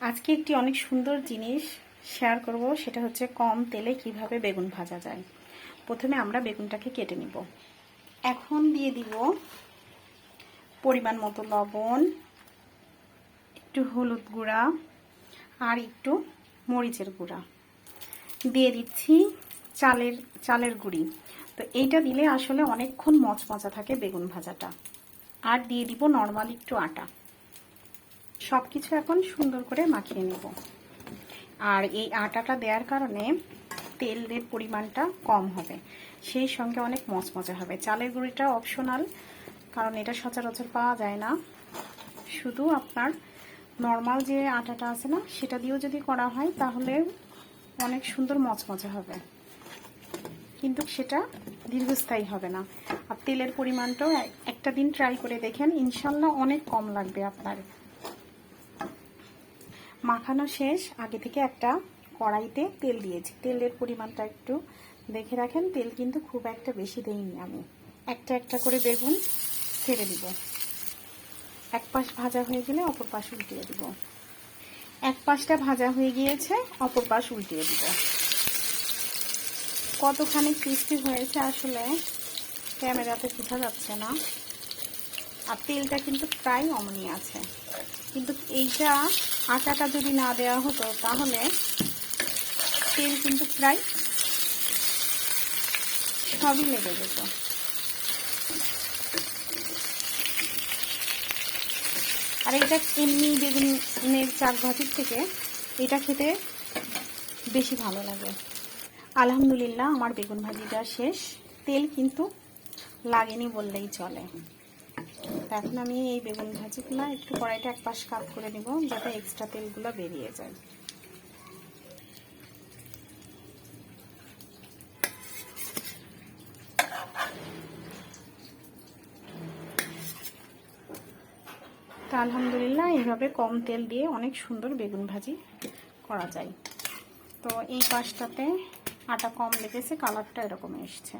আজকে একটি অনেক সুন্দর জিনিস শেয়ার করব, সেটা হচ্ছে কম তেলে কীভাবে বেগুন ভাজা যায়। প্রথমে আমরা বেগুনটাকে কেটে নিব। এখন দিয়ে দিব পরিমাণ মতো লবণ, একটু হলুদ গুঁড়া আর একটু মরিচের গুঁড়া। দিয়ে দিচ্ছি চালের চালের গুঁড়ি। তো এইটা দিলে আসলে অনেকক্ষণ মচমচা থাকে বেগুন ভাজাটা। আর দিয়ে দিব নর্মাল একটু আটা। সব কিছু এখন সুন্দর করে মাখিয়ে নেব। আর এই আটাটা দেওয়ার কারণে তেলের পরিমাণটা কম হবে। সেই সঙ্গে অনেক মচমচে হবে। চালের গুঁড়িটা অপশনাল কারণ এটা সচরাচর পাওয়া যায় না। শুধু আপনার নর্মাল যে আটাটা আছে না, সেটা দিয়েও যদি করা হয়, তাহলে অনেক সুন্দর মচমচে হবে। কিন্তু সেটা দীর্ঘস্থায়ী হবে না। আর তেলের পরিমাণটাও একটা দিন ট্রাই করে দেখেন, ইনশাল্লাহ অনেক কম লাগবে আপনার। মাখানো শেষ। আগে থেকে একটা কড়াইতে তেল দিয়েছি। তেলের পরিমাণটা একটু দেখে রাখেন। তেল কিন্তু খুব একটা বেশি দেইনি আমি। একটা একটা করে বেগুন ছেড়ে দিব। এক পাশ ভাজা হয়ে গেলে অপর পাশ উল্টিয়ে দিব। এক পাশটা ভাজা হয়ে গিয়েছে, অপর পাশ উল্টিয়ে দিব। কতখানি ক্রিস্পি হয়েছে আসলে ক্যামেরাতে বোঝা যাচ্ছে না। আর তেলটা কিন্তু প্রায় অমনি আছে। কিন্তু এইটা আটাটা যদি না দেওয়া হতো, তাহলে তেল কিন্তু প্রায় সবই লেগে যেত। আর এটা এমনি বেগুনের চাক ভাজির থেকে এটা খেতে বেশি ভালো লাগে। আলহামদুলিল্লাহ, আমার বেগুন ভাজিটা শেষ। তেল কিন্তু লাগেনি বললেই চলে। এখন আমি এই বেগুন ভাজিগুলো একটু কড়াইটা এক পাশ কাট করে নিব, যাতে এক্সট্রা তেলগুলো বেরিয়ে যায়। তা আলহামদুলিল্লাহ এইভাবে কম তেল দিয়ে অনেক সুন্দর বেগুন ভাজি করা যায়। তো এই পাশটাতে আটা কম লেগেছে, কালারটা এরকম এসছে।